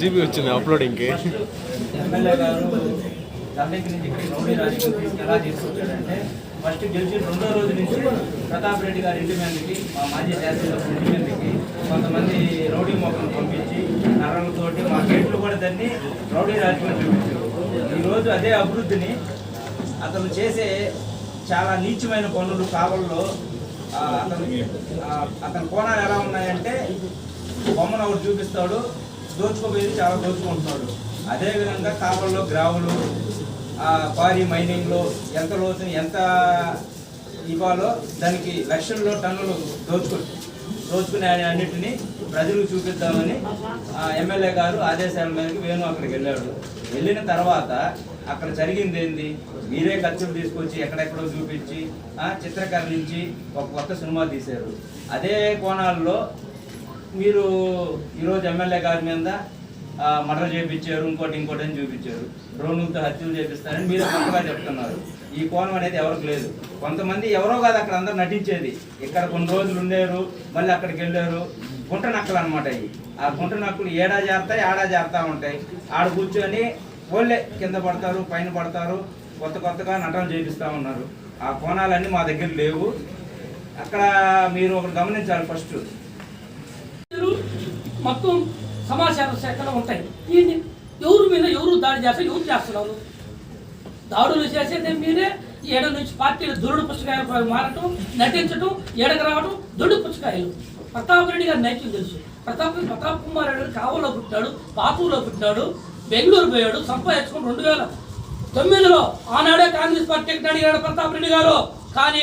GB వచ్చింది అప్లోడింగ్కి. MLA గారు rowdy ఎలా తీసుకొచ్చాడంటే ఫస్ట్ గెలిచి రెండో రోజు నుంచి ప్రతాప్ రెడ్డి గారి ఇంటి మా మాజీ శాసనసభ ఇంటి మీదకి కొంతమంది రౌడీ మొక్కలు పంపించి నర్రలతోటి మా గేట్లు కూడా దాన్ని రౌడీ రాజకీయం చూపించారు. ఈరోజు అదే అభివృద్ధిని అతను చేసే చాలా నీచమైన పనులు కావల్లో అతను అతని కోణాలు ఎలా ఉన్నాయంటే బొమ్మను ఒకటి చూపిస్తాడు దోచుకోబోయేది చాలా దోచుకుంటున్నాడు. అదేవిధంగా కావల్లో గ్రావులు ఆ, క్వారీ మైనింగ్లో ఎంత లోతు ఎంత ఇవ్వాలో దానికి లక్షల్లో టన్నులు దోచుకు దోచుకునే అన్నిటిని ప్రజలకు చూపిద్దామని ఆ, ఎమ్మెల్యే గారు ఆదేశాల మేరకు వేణు అక్కడికి వెళ్ళాడు. వెళ్ళిన తర్వాత అక్కడ జరిగింది ఏంది మీరే ఖర్చులు తీసుకొచ్చి ఎక్కడెక్కడో చూపించి చిత్రీకరించి ఒక కొత్త సినిమా తీశారు. అదే కోణాల్లో మీరు ఈరోజు ఎమ్మెల్యే గారి మీద మర్డర్ చేయించారు ఇంకోటి ఇంకోటి అని చూపించారు. డ్రోన్లతో హత్యలు చేపిస్తారని మీరు కొత్తగా చెప్తున్నారు. ఈ కోణం అనేది ఎవరికి లేదు. కొంతమంది ఎవరో కాదు అక్కడ అందరు నటించేది. ఇక్కడ కొన్ని రోజులు ఉండేరు మళ్ళీ అక్కడికి వెళ్ళారు. గుంట నక్కలు అనమాట ఇవి ఆ గుంట నక్కలు ఏడా చేరుతాయి ఆడా చేరుతా ఉంటాయి. ఆడ కూర్చొని వాళ్ళే కింద పడతారు పైన పడతారు కొత్త కొత్తగా నటనలు చేపిస్తూ ఉన్నారు. ఆ కోణాలన్నీ మా దగ్గర లేవు. అక్కడ మీరు ఒకటి గమనించాలి ఫస్ట్. మొత్తం సమాచార శాఖలో ఉంటాయి. దీన్ని ఎవరు మీద ఎవరు దాడి చేస్తారు? ఎవరు చేస్తున్నారు? దాడులు చేసేది మీరే. ఏడ నుంచి పార్టీలు దొరుడు పుచ్చకాయలు మారటం నటించడం ఏడకు రావడం దురుడు పుచ్చకాయలు ప్రతాప్ రెడ్డి గారి నైతికం తెలుసు. ప్రతాప్ ప్రతాప్ కుమార్ రెడ్డి కావలో పుట్టాడు పాపూర్లో పుట్టాడు బెంగళూరు పోయాడు సంపాదించుకుని రెండు వేల తొమ్మిదిలో ఆనాడే కాంగ్రెస్ పార్టీ అడిగాడు ప్రతాప్ రెడ్డి గారు. కానీ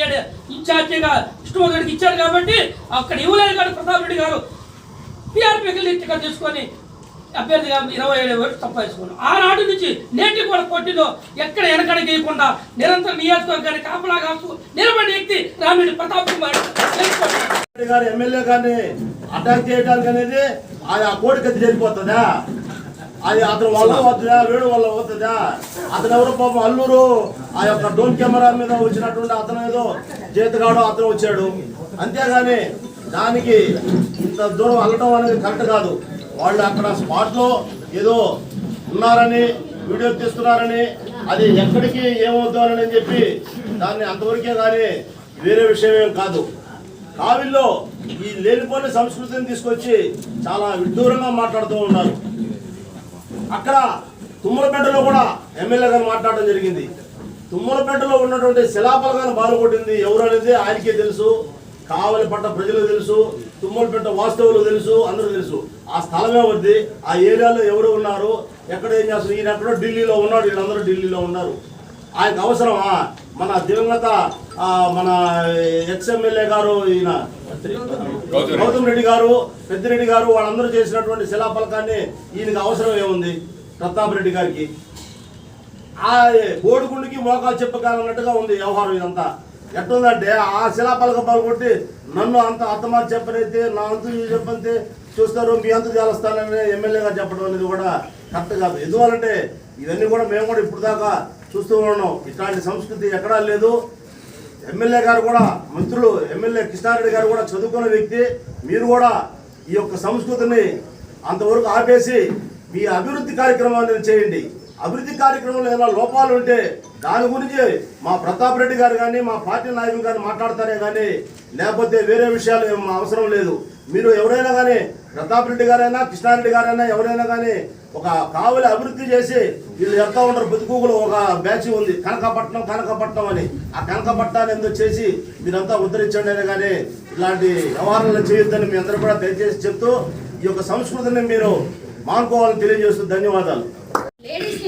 ఇన్ఛార్జిగా కృష్ణమోహన్ ఇచ్చాడు కాబట్టి అక్కడ ఇవ్వలేదు కాదు ప్రతాప్ రెడ్డి గారు. టీఆర్పీకి టికెట్ తీసుకొని అభ్యర్థిగా ఇరవై ఏడు వేలు సంపాదించుకున్నాం ఆనాటి నుంచి నేటి కూడా పోటీలో ఎక్కడ వెనకడ గీయకుండా నిరంతరం నియోజకవర్గాన్ని కాపలా కాస్తూ నిలబడి వ్యక్తి రామిడి ప్రతాప్ కుమార్ గారు ఎమ్మెల్యే గారిని అటాక్ చేయడానికి అనేది అది ఆ కోడి జరిగిపోతుందా? అది అతను వల్ల అవుతుందా వేడు వల్ల అవుతుందా అతను ఎవరు పాపం అల్లూరు? ఆ యొక్క డోన్ కెమెరా మీద వచ్చినటువంటి అతను ఏదో చేతగాడు అతను వచ్చాడు. అంతేగాని దానికి ఇంత దూరం వెళ్ళడం అనేది కరెక్ట్ కాదు. వాళ్ళు అక్కడ స్పాట్లో ఏదో ఉన్నారని వీడియో తీస్తున్నారని అది ఎక్కడికి ఏమవుతారని చెప్పి దాన్ని అంతవరకే కానీ వేరే విషయం ఏం కాదు. కావిల్లో ఈ లేనిపోని సంస్కృతిని తీసుకొచ్చి చాలా విడ్డూరంగా మాట్లాడుతూ ఉన్నారు. అక్కడ తుమ్మలపేటలో కూడా ఎమ్మెల్యే గారు మాట్లాడడం జరిగింది. తుమ్మలపేటలో ఉన్నటువంటి శిలాపలకాన్ని బాలుకొట్టింది ఎవరు అనేది ఆయనకే తెలుసు. కావలి పట్ట ప్రజలు తెలుసు తుమ్మలపేట వాస్తవులు తెలుసు అందరూ తెలుసు. ఆ స్థలమే వద్ది ఆ ఏరియాలో ఎవరు ఉన్నారు ఎక్కడ ఏం చేస్తారు ఈయన ఎక్కడో ఢిల్లీలో ఉన్నాడు వీళ్ళందరూ ఢిల్లీలో ఉన్నారు. ఆయనకు అవసరమా మన దివంగత మన ఎక్స్ గారు ఈయన గౌతమ్ రెడ్డి గారు పెద్దిరెడ్డి గారు వాళ్ళందరూ చేసినటువంటి శిలాఫలకాన్ని ఈయనకి అవసరం ఏముంది? ప్రతాప్ రెడ్డి గారికి. ఆ బోడుగుండికి మోకాలు చెప్పకాలన్నట్టుగా ఉంది వ్యవహారం ఇదంతా. ఎట్లుందంటే ఆ శిలాపలక పాల్గొట్టి నన్ను అంత అత్తమార్ చెప్పనైతే నా అంతు చెప్పంతే చూస్తారు మీ అంతు చేస్తానని ఎమ్మెల్యేగా చెప్పడం అనేది కూడా కరెక్ట్ కాదు. ఎందువల్లంటే ఇవన్నీ కూడా మేము కూడా ఇప్పుడు దాకా చూస్తూ ఉన్నాం. ఇట్లాంటి సంస్కృతి ఎక్కడా లేదు. ఎమ్మెల్యే గారు కూడా మంత్రులు ఎమ్మెల్యే కృష్ణారెడ్డి గారు కూడా చదువుకున్న వ్యక్తి మీరు కూడా ఈ యొక్క సంస్కృతిని అంతవరకు ఆపేసి మీ అభివృద్ధి కార్యక్రమాన్ని చేయండి. అభివృద్ధి కార్యక్రమంలో ఏమైనా లోపాలు ఉంటే దాని గురించి మా ప్రతాప్ రెడ్డి గారు కానీ మా పార్టీ నాయకులు కానీ మాట్లాడతారే కానీ లేకపోతే వేరే విషయాలు అవసరం లేదు. మీరు ఎవరైనా కానీ ప్రతాప్ రెడ్డి గారైనా కృష్ణారెడ్డి గారైనా ఎవరైనా కానీ ఒక కావలి అభివృద్ధి చేసి వీళ్ళు ఎంత ఉంటారు బతుకులు ఒక బ్యాచ్ ఉంది. కనకపట్నం కనకపట్నం అని. ఆ కనకపట్నాన్ని ఎందుకు చేసి మీరంతా ఉద్ధరించండి అని కానీ ఇలాంటి వ్యవహారాలు చేయొద్దని మీ అందరూ కూడా దయచేసి చెప్తూ ఈ యొక్క సంస్కృతిని మీరు మానుకోవాలని తెలియజేస్తూ ధన్యవాదాలు. లేడీస్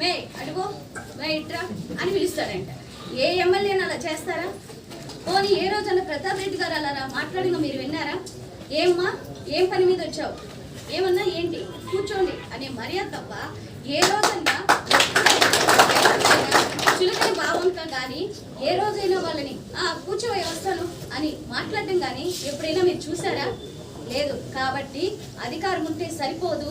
మే అడుగు. మే ఇట్రా అని పిలుస్తారంట ఏ ఎమ్మెల్యే అలా చేస్తారా? పోనీ ఏ రోజన్నా ప్రతాప్ రెడ్డి గారు అలా మాట్లాడిన మీరు విన్నారా? ఏమ్మా ఏం పని మీద వచ్చావు? ఏమన్నా ఏంటి? కూర్చోండి అనే మర్యాద తప్ప ఏ రోజన్నా చులకన భావంతో కానీ ఏ రోజైనా వాళ్ళని ఆ కూర్చోవే వస్తాను అని మాట్లాడడం కానీ ఎప్పుడైనా మీరు చూసారా? లేదు కాబట్టి అధికారం ఉంటే సరిపోదు.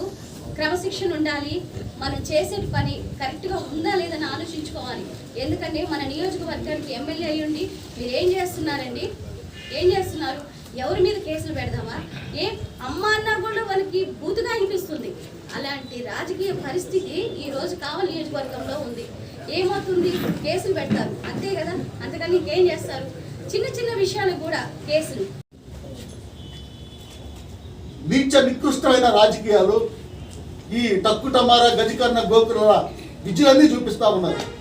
క్రమశిక్షణ ఉండాలి. మనం చేసే పని కరెక్ట్గా ఉందా లేదని ఆలోచించుకోవాలి. ఎందుకంటే మన నియోజకవర్గానికి ఎమ్మెల్యే అయ్యుండి మీరు ఏం చేస్తున్నారండి? ఏం చేస్తున్నారు? ఎవరి మీద కేసులు పెడదామా? ఏ అమ్మ అన్నా కూడా వాళ్ళకి బూతుగా అనిపిస్తుంది. అలాంటి రాజకీయ పరిస్థితి ఈ రోజు కావలి నియోజకవర్గంలో ఉంది. ఏమవుతుంది? కేసులు పెడతారు. అంతే కదా? అంతకని ఇంకేం చేస్తారు? చిన్న చిన్న విషయాలు కూడా కేసులు. నీచ నికృష్టమైన రాజకీయాలు ఈ టక్కుటమారా గజకర్ణ గోకుల విజయాన్ని చూపిస్తా ఉన్నారు.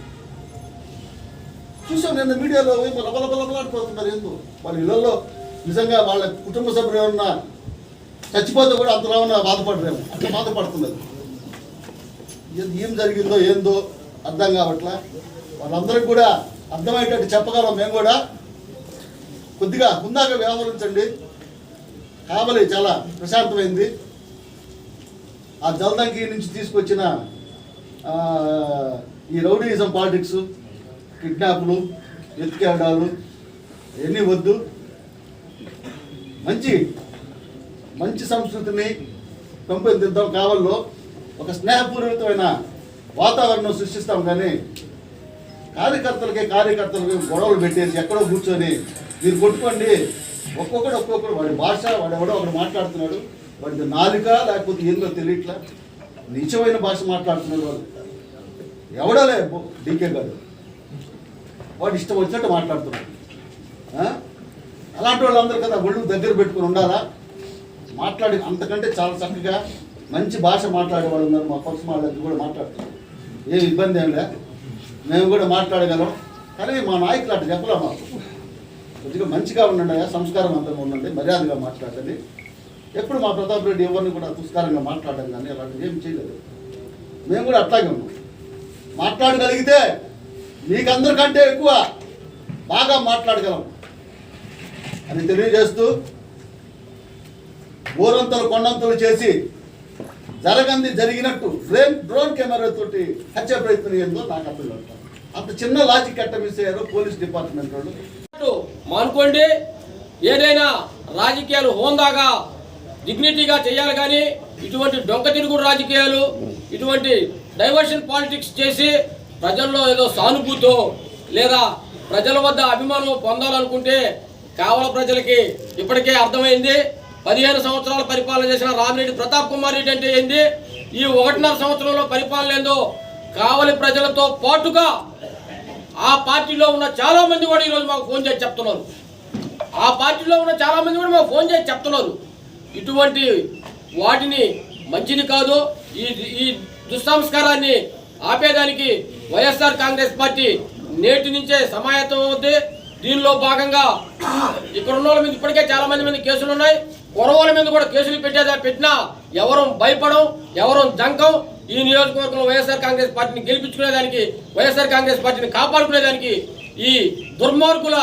చూసాం నిన్న మీడియాలో ఏమో లబలబలబలాడిపోతున్నారు ఏందో. వాళ్ళ ఇళ్ళల్లో నిజంగా వాళ్ళ కుటుంబ సభ్యులు ఏమన్నా చచ్చిపోతే కూడా అంతలో ఉన్న బాధపడరేమో. అట్లా బాధపడుతున్నారు. ఏం- జరిగిందో ఏందో అర్థం కావట్లా? వాళ్ళందరికీ కూడా అర్థమయ్యేటట్టు చెప్పగలం. మేము కూడా కొద్దిగా హుందాగా వ్యవహరించండి. కావలి చాలా ప్రశాంతమైంది. ఆ జల్దంకి నుంచి తీసుకొచ్చిన ఈ రౌడీయిజం పాలిటిక్స్ కిడ్నాప్లు ఎత్తుకేడాలు ఎన్ని వద్దు. మంచి మంచి సంస్కృతిని పెంపొందిద్దాం కావల్లో ఒక స్నేహపూర్వకమైన వాతావరణం సృష్టిస్తాం కానీ కార్యకర్తలకి కార్యకర్తలకి గొడవలు పెట్టేసి ఎక్కడో కూర్చొని మీరు కొట్టుకోండి. ఒక్కొక్కడు ఒక్కొక్కడు వాడి భాష వాడు ఎవడో ఒకడు మాట్లాడుతున్నాడు. వాటి నాలుక లేకపోతే ఏందో తెలియట్లా? నిజమైన భాష మాట్లాడుతున్నారు వాళ్ళు ఎవడలే డీకే గారు వాడు ఇష్టం వచ్చినట్టు మాట్లాడుతున్నాడు. అలాంటి వాళ్ళందరూ కదా ఒళ్ళు దగ్గర పెట్టుకుని ఉండాలా? మాట్లాడి అంతకంటే చాలా చక్కగా మంచి భాష మాట్లాడే వాళ్ళు ఉన్నారు. మా పక్షం వాళ్ళ దగ్గర కూడా మాట్లాడుతున్నారు. ఏం ఇబ్బంది ఏం లే. మేము కూడా మాట్లాడగలం. కానీ మా నాయకులు అట్లా చెప్పలే మాకు. కొద్దిగా మంచిగా ఉండండి సంస్కారం అంతగా ఉండండి. మర్యాదగా మాట్లాడండి. ఎప్పుడు మా ప్రతాప్ రెడ్డి ఎవరిని కూడా దుష్కారంగా మాట్లాడడం కానీ అలాంటివి ఏం చేయలేదు. మేము కూడా అట్లాగే ఉన్నాం. మాట్లాడగలిగితే మీకందరికంటే ఎక్కువ బాగా మాట్లాడగలం అని తెలియజేస్తూ ఊరంతలు కొండంతలు చేసి జరగంది జరిగినట్టు డ్రోన్ డ్రోన్ కెమెరా తోటి హత్య ప్రయత్నం ఏందో నాకు అర్థం కాదు. అంత చిన్న లాజిక్ కట్టమిసారు మిస్ పోలీస్ డిపార్ట్మెంట్ వాళ్ళు. మానుకోండి. ఏదైనా రాజకీయాలు హోందాగా డిగ్నిటీగా చేయాలి కానీ ఇటువంటి డొంక తిరుగుడు రాజకీయాలు ఇటువంటి డైవర్షన్ పాలిటిక్స్ చేసి ప్రజల్లో ఏదో సానుభూతో లేదా ప్రజల వద్ద అభిమానం పొందాలనుకుంటే కావల ప్రజలకి ఇప్పటికే అర్థమైంది. పదిహేను సంవత్సరాల పరిపాలన చేసిన రామిరెడ్డి ప్రతాప్ కుమార్ రెడ్డి అంటే ఏంది? ఈ ఒకటిన్నర సంవత్సరంలో పరిపాలన ఏందో కావలి ప్రజలతో పాటుగా ఆ పార్టీలో ఉన్న చాలా మంది కూడా ఈరోజు మాకు ఫోన్ చేసి చెప్తున్నారు. ఆ పార్టీలో ఉన్న చాలా మంది కూడా మాకు ఫోన్ చేసి చెప్తున్నారు. ఇటువంటి వాటిని మంచిది కాదు ఈ ఈ దుస్సంస్కారాన్ని ఆపేదానికి వైఎస్ఆర్ కాంగ్రెస్ పార్టీ నేటి నుంచే సమాయత్తం అవుద్ది. దీనిలో భాగంగా ఇక్కడ ఉన్న వాళ్ళ మీద ఇప్పటికే చాలా మంది మీద కేసులు ఉన్నాయి. కొరవాళ్ళ మీద కూడా కేసులు పెట్టేదా పెట్టినా ఎవరు భయపడం ఎవరు జంకం. ఈ నియోజకవర్గంలో వైఎస్ఆర్ కాంగ్రెస్ పార్టీని గెలిపించుకునేదానికి వైఎస్ఆర్ కాంగ్రెస్ పార్టీని కాపాడుకునేదానికి ఈ దుర్మార్గుల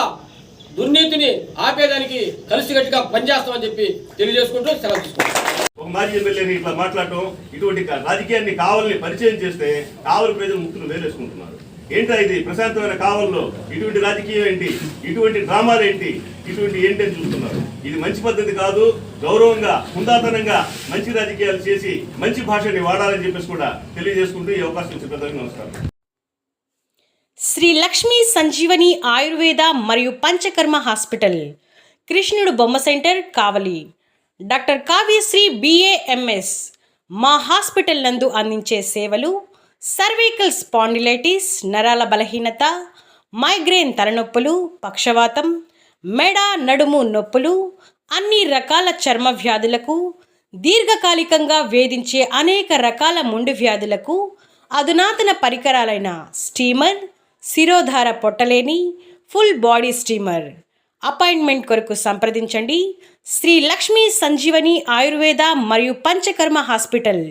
దుర్నీతిని ఆపేదానికి కలిసికట్టుగా పనిచేస్తామని చెప్పి తెలియజేసుకుంటూ సెలవు తీసుకుంటాం ఒక మాజీ ఎమ్మెల్యేని ఇట్లా మాట్లాడటం ఇటువంటి రాజకీయాన్ని కావాలని పరిచయం చేస్తే కావలి ప్రజలు ముక్కులు వేలేసుకుంటున్నారు ఏంటా ఇది? ప్రశాంతమైన కావల్లో ఇటువంటి రాజకీయం ఏంటి? ఇటువంటి డ్రామాలు ఏంటి? ఇటువంటి ఏంటి అని చూస్తున్నారు. ఇది మంచి పద్ధతి కాదు. గౌరవంగా హుందాతనంగా మంచి రాజకీయాలు చేసి మంచి భాషని వాడాలని చెప్పేసి కూడా తెలియజేసుకుంటూ ఈ అవకాశం ఇచ్చిన నమస్కారం. శ్రీ లక్ష్మీ సంజీవని ఆయుర్వేద మరియు పంచకర్మ హాస్పిటల్. కృష్ణుడు బొమ్మ centre Kavali. Doctor Kavyasri BAMS మా హాస్పిటల్ నందు అందించే సేవలు సర్వీకల్ స్పాండిలైటిస్ నరాల బలహీనత మైగ్రేన్ తలనొప్పులు పక్షవాతం మెడ నడుము నొప్పులు అన్ని రకాల చర్మ వ్యాధులకు దీర్ఘకాలికంగా వేధించే అనేక రకాల ముండు వ్యాధులకు అధునాతన పరికరాలైన స్టీమర్ శిరోధార పొట్టలేని ఫుల్ బాడీ స్టీమర్. అపాయింట్మెంట్ కొరకు సంప్రదించండి. శ్రీ లక్ష్మీ సంజీవని ఆయుర్వేద మరియు పంచకర్మ హాస్పిటల్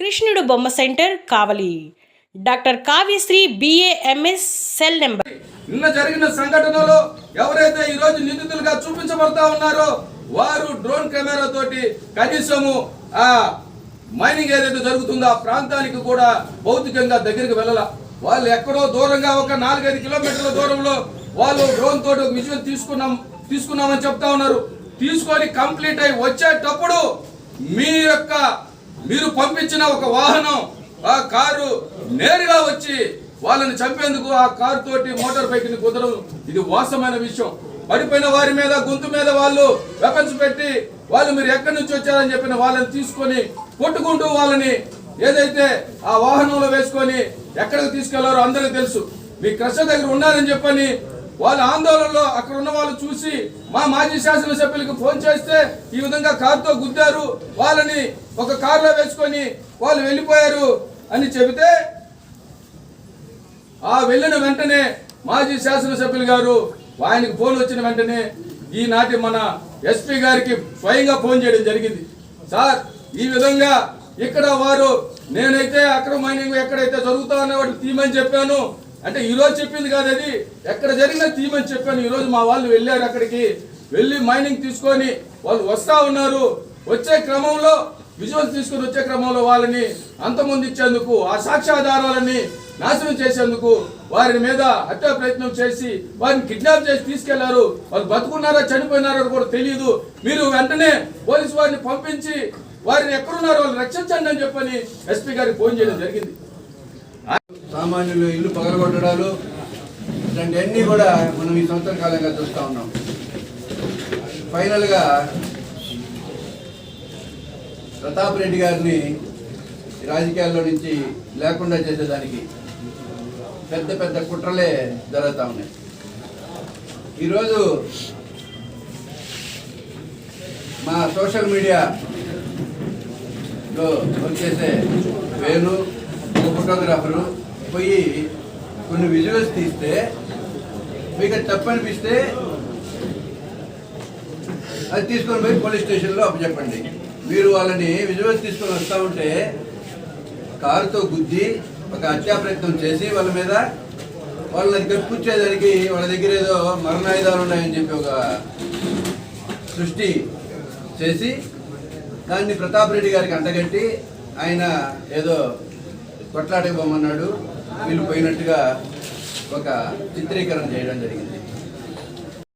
కృష్ణుడు బొమ్మ centre Kavali. Doctor Kavyasri BAMS cell number. నిన్న జరిగిన సంఘటనలో ఎవరైతే ఈ రోజు నిందితులుగా చూపించబడతా ఉన్నారో వారు డ్రోన్ కెమెరా తోటి కనీసము ఆ మైనింగ్ ఏదైతే జరుగుతుందో ఆ ప్రాంతానికి కూడా భౌతికంగా దగ్గరికి వెళ్ళాల. వాళ్ళు ఎక్కడో దూరంగా ఒక నాలుగైదు కిలోమీటర్ల దూరంలో వాళ్ళు డ్రోన్ తోటి మిషన్ తీసుకున్నాం తీసుకున్నామని చెప్తా ఉన్నారు. తీసుకొని కంప్లీట్ అయి వచ్చేటప్పుడు మీ యొక్క మీరు పంపించిన ఒక వాహనం ఆ కారు నేరుగా వచ్చి వాళ్ళని చంపేందుకు ఆ కారు తోటి మోటార్ బైక్ని కుదరదు ఇది వాస్తవమైన విషయం. పడిపోయిన వారి మీద గొంతు మీద వాళ్ళు వెపన్స్ పెట్టి వాళ్ళు మీరు ఎక్కడి నుంచి వచ్చారని చెప్పిన వాళ్ళని తీసుకొని కొట్టుకుంటూ వాళ్ళని ఏదైతే ఆ వాహనంలో వేసుకొని ఎక్కడికి తీసుకెళ్ళారో అందరికీ తెలుసు. మీ క్రష దగ్గర ఉన్నారని చెప్పని వాళ్ళ ఆందోళనలో అక్కడ ఉన్న వాళ్ళు చూసి మా మాజీ శాసనసభ్యులకు ఫోన్ చేస్తే ఈ విధంగా కారుతో గుద్దారు వాళ్ళని ఒక కారులో వేసుకొని వాళ్ళు వెళ్ళిపోయారు అని చెబితే ఆ వెళ్ళిన వెంటనే మాజీ శాసనసభ్యులు గారు ఆయనకు ఫోన్ వచ్చిన వెంటనే ఈనాటి మన ఎస్పీ గారికి స్వయంగా ఫోన్ చేయడం జరిగింది. సార్ ఈ విధంగా ఇక్కడ వారు నేనైతే అక్రమ మైనింగ్ ఎక్కడైతే జరుగుతా ఉన్న వాటికి తీయమని చెప్పాను. అంటే ఈరోజు చెప్పింది కాదు అది. ఎక్కడ జరిగినా తీయమని చెప్పాను. ఈరోజు మా వాళ్ళు వెళ్ళారు అక్కడికి. వెళ్ళి మైనింగ్ తీసుకొని వాళ్ళు వస్తా ఉన్నారు. వచ్చే క్రమంలో విజువల్స్ తీసుకుని వచ్చే క్రమంలో వాళ్ళని అంతమొందించేందుకు ఆ సాక్ష్యాధారాలని నాశనం చేసేందుకు వారి మీద హత్యా ప్రయత్నం చేసి వారిని కిడ్నాప్ చేసి తీసుకెళ్ళారు. వాళ్ళు బతుకున్నారా చనిపోయినారో కూడా తెలియదు. మీరు వెంటనే పోలీసు వారిని పంపించి వారిని ఎక్కడున్నారో వాళ్ళు రక్షించండి అని చెప్పని ఎస్పీ గారికి ఫోన్ చేయడం జరిగింది. సామాన్యులు ఇల్లు పగలగొట్టడాలు ఇలాంటివన్నీ కూడా మనం ఈ సంవత్సర కాలంగా చూస్తూ ఉన్నాం. ఫైనల్గా ప్రతాప్ రెడ్డి గారిని రాజకీయాల్లో నుంచి లేకుండా చేసేదానికి పెద్ద పెద్ద కుట్రలే జరుగుతూ ఉన్నాయి. ఈరోజు మా సోషల్ మీడియా లో చేసే వేణు ఒక ఫోటోగ్రాఫరు పోయి కొన్ని విజువల్స్ తీస్తే మీకు తప్పనిపిస్తే అది తీసుకొని పోయి పోలీస్ స్టేషన్లో అప్పచెప్పండి. మీరు వాళ్ళని విజువల్స్ తీసుకొని వస్తూ ఉంటే కారుతో గుద్ది ఒక హత్యా ప్రయత్నం చేసి వాళ్ళ మీద వాళ్ళని కప్పిచ్చేదానికి వాళ్ళ దగ్గర ఏదో మరణాయుధాలు ఉన్నాయని చెప్పి ఒక సృష్టి చేసి దాన్ని ప్రతాప్ రెడ్డి గారికి అంటగట్టి ఆయన ఏదో కొట్లాడకపోమన్నాడు వీళ్ళు పోయినట్టుగా ఒక చిత్రీకరణ చేయడం జరిగింది.